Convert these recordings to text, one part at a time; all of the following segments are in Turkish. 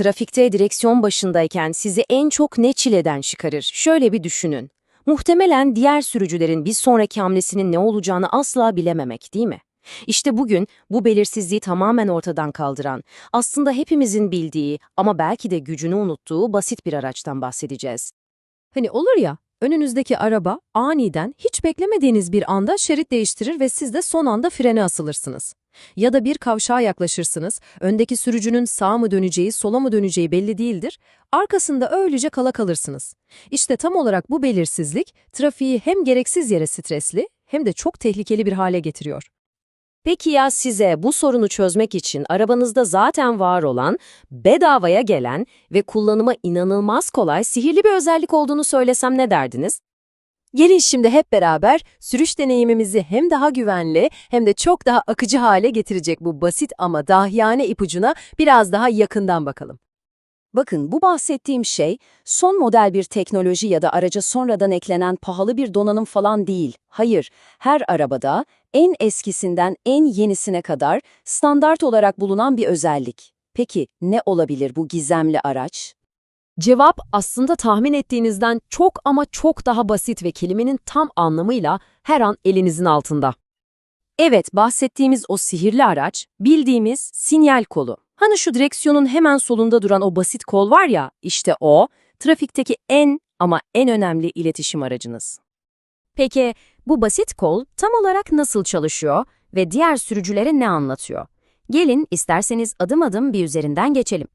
Trafikte direksiyon başındayken sizi en çok ne çileden çıkarır? Şöyle bir düşünün. Muhtemelen diğer sürücülerin bir sonraki hamlesinin ne olacağını asla bilememek değil mi? İşte bugün bu belirsizliği tamamen ortadan kaldıran, aslında hepimizin bildiği ama belki de gücünü unuttuğu basit bir araçtan bahsedeceğiz. Hani olur ya, önünüzdeki araba aniden hiç beklemediğiniz bir anda şerit değiştirir ve siz de son anda frene asılırsınız. Ya da bir kavşağa yaklaşırsınız, öndeki sürücünün sağa mı döneceği, sola mı döneceği belli değildir, arkasında öylece kala kalırsınız. İşte tam olarak bu belirsizlik, trafiği hem gereksiz yere stresli hem de çok tehlikeli bir hale getiriyor. Peki ya size bu sorunu çözmek için arabanızda zaten var olan, bedavaya gelen ve kullanıma inanılmaz kolay sihirli bir özellik olduğunu söylesem ne derdiniz? Gelin şimdi hep beraber sürüş deneyimimizi hem daha güvenli hem de çok daha akıcı hale getirecek bu basit ama dahiyane ipucuna biraz daha yakından bakalım. Bakın bu bahsettiğim şey son model bir teknoloji ya da araca sonradan eklenen pahalı bir donanım falan değil. Hayır, her arabada en eskisinden en yenisine kadar standart olarak bulunan bir özellik. Peki ne olabilir bu gizemli araç? Cevap aslında tahmin ettiğinizden çok ama çok daha basit ve kelimenin tam anlamıyla her an elinizin altında. Evet, bahsettiğimiz o sihirli araç, bildiğimiz sinyal kolu. Hani şu direksiyonun hemen solunda duran o basit kol var ya, işte o, trafikteki en ama en önemli iletişim aracınız. Peki, bu basit kol tam olarak nasıl çalışıyor ve diğer sürücülere ne anlatıyor? Gelin isterseniz adım adım bir üzerinden geçelim.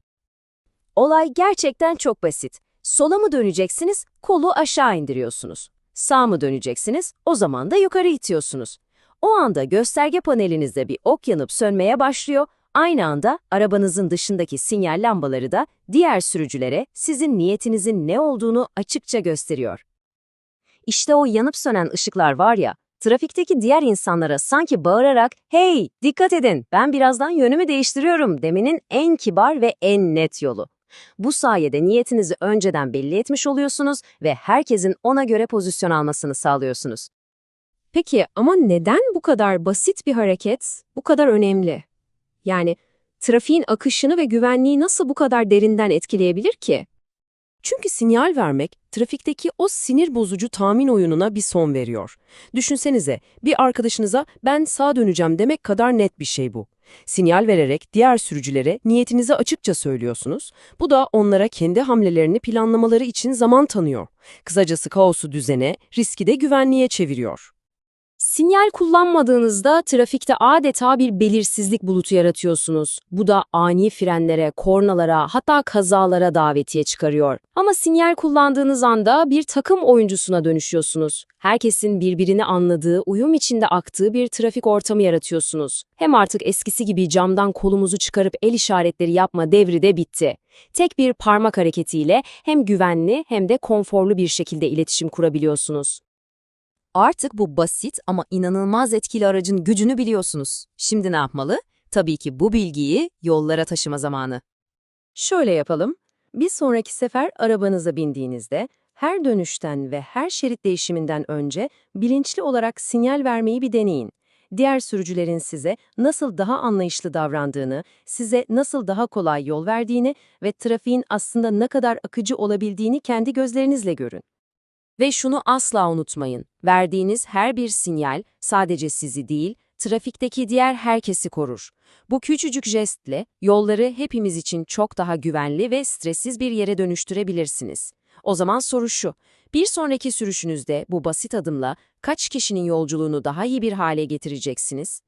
Olay gerçekten çok basit. Sola mı döneceksiniz, kolu aşağı indiriyorsunuz. Sağ mı döneceksiniz, o zaman da yukarı itiyorsunuz. O anda gösterge panelinizde bir ok yanıp sönmeye başlıyor, aynı anda arabanızın dışındaki sinyal lambaları da diğer sürücülere sizin niyetinizin ne olduğunu açıkça gösteriyor. İşte o yanıp sönen ışıklar var ya, trafikteki diğer insanlara sanki bağırarak ''Hey, dikkat edin, ben birazdan yönümü değiştiriyorum'' demenin en kibar ve en net yolu. Bu sayede niyetinizi önceden belli etmiş oluyorsunuz ve herkesin ona göre pozisyon almasını sağlıyorsunuz. Peki ama neden bu kadar basit bir hareket bu kadar önemli? Yani trafiğin akışını ve güvenliği nasıl bu kadar derinden etkileyebilir ki? Çünkü sinyal vermek, trafikteki o sinir bozucu tahmin oyununa bir son veriyor. Düşünsenize, bir arkadaşınıza ben sağa döneceğim demek kadar net bir şey bu. Sinyal vererek diğer sürücülere niyetinizi açıkça söylüyorsunuz. Bu da onlara kendi hamlelerini planlamaları için zaman tanıyor. Kısacası kaosu düzene, riski de güvenliğe çeviriyor. Sinyal kullanmadığınızda trafikte adeta bir belirsizlik bulutu yaratıyorsunuz. Bu da ani frenlere, kornalara, hatta kazalara davetiye çıkarıyor. Ama sinyal kullandığınız anda bir takım oyuncusuna dönüşüyorsunuz. Herkesin birbirini anladığı, uyum içinde aktığı bir trafik ortamı yaratıyorsunuz. Hem artık eskisi gibi camdan kolumuzu çıkarıp el işaretleri yapma devri de bitti. Tek bir parmak hareketiyle hem güvenli hem de konforlu bir şekilde iletişim kurabiliyorsunuz. Artık bu basit ama inanılmaz etkili aracın gücünü biliyorsunuz. Şimdi ne yapmalı? Tabii ki bu bilgiyi yollara taşıma zamanı. Şöyle yapalım. Bir sonraki sefer arabanıza bindiğinizde her dönüşten ve her şerit değişiminden önce bilinçli olarak sinyal vermeyi bir deneyin. Diğer sürücülerin size nasıl daha anlayışlı davrandığını, size nasıl daha kolay yol verdiğini ve trafiğin aslında ne kadar akıcı olabildiğini kendi gözlerinizle görün. Ve şunu asla unutmayın, verdiğiniz her bir sinyal sadece sizi değil, trafikteki diğer herkesi korur. Bu küçücük jestle yolları hepimiz için çok daha güvenli ve stressiz bir yere dönüştürebilirsiniz. O zaman soru şu, bir sonraki sürüşünüzde bu basit adımla kaç kişinin yolculuğunu daha iyi bir hale getireceksiniz?